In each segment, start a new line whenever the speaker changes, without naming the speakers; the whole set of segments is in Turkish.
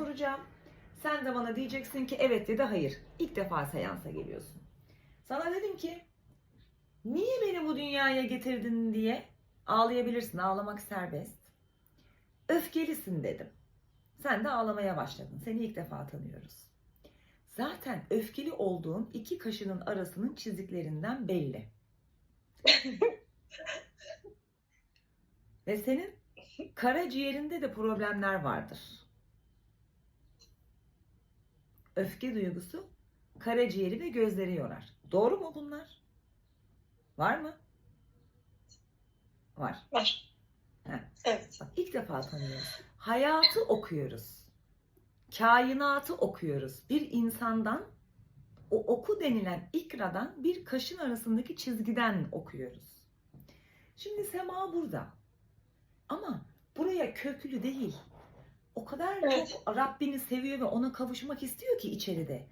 soracağım. Sen de bana diyeceksin ki evet ya da hayır. İlk defa seansa geliyorsun. Sana dedim ki niye beni bu dünyaya getirdin diye ağlayabilirsin. Ağlamak serbest. Öfkelisin dedim. Sen de ağlamaya başladın. Seni ilk defa tanıyoruz. Zaten öfkeli olduğun iki kaşının arasının çiziklerinden belli. Ve senin karaciğerinde de problemler vardır. Öfke duygusu karaciğeri ve gözleri yorar. Doğru mu bunlar? Var mı? Var.
Var.
Heh.
Evet.
Bak ilk defa tanıyoruz. Hayatı okuyoruz. Kainatı okuyoruz. Bir insandan o oku denilen ikradan bir kaşın arasındaki çizgiden okuyoruz. Şimdi sema burada. Ama buraya köklü değil. O kadar
Evet.
çok Rabbini seviyor ve ona kavuşmak istiyor ki içeride.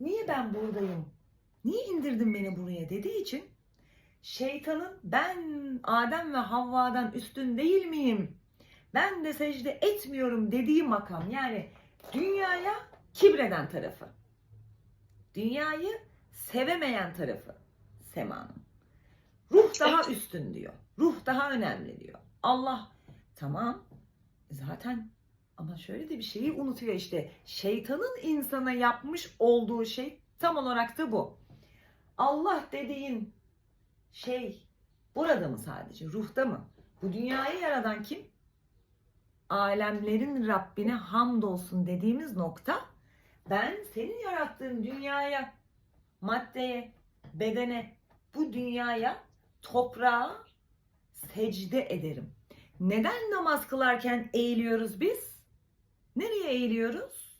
Niye ben buradayım? Niye indirdin beni buraya dediği için şeytanın ben Adem ve Havva'dan üstün değil miyim? Ben de secde etmiyorum dediği makam yani dünyaya kibreden tarafı. Dünyayı sevemeyen tarafı semanın. Ruh daha üstün diyor. Ruh daha önemli diyor. Allah tamam zaten ama şöyle de bir şeyi unutuyor işte. Şeytanın insana yapmış olduğu şey tam olarak da bu. Allah dediğin şey burada mı sadece? Ruhta mı? Bu dünyayı yaradan kim? Alemlerin Rabbine hamdolsun dediğimiz nokta ben senin yarattığın dünyaya, maddeye, bedene, bu dünyaya, toprağa secde ederim. Neden namaz kılarken eğiliyoruz biz? Nereye eğiliyoruz?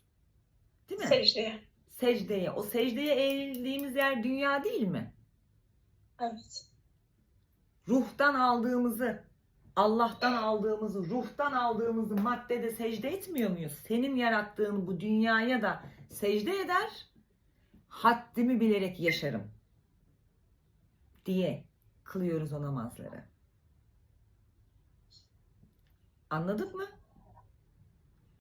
Değil mi?
Secdeye.
Secdeye. O secdeye eğildiğimiz yer dünya değil mi?
Evet.
ruhtan aldığımızı, Allah'tan aldığımızı, ruhtan aldığımızı maddede secde etmiyor muyuz? Senin yarattığın bu dünyaya da secde eder, haddimi bilerek yaşarım diye kılıyoruz o namazları. Anladık mı?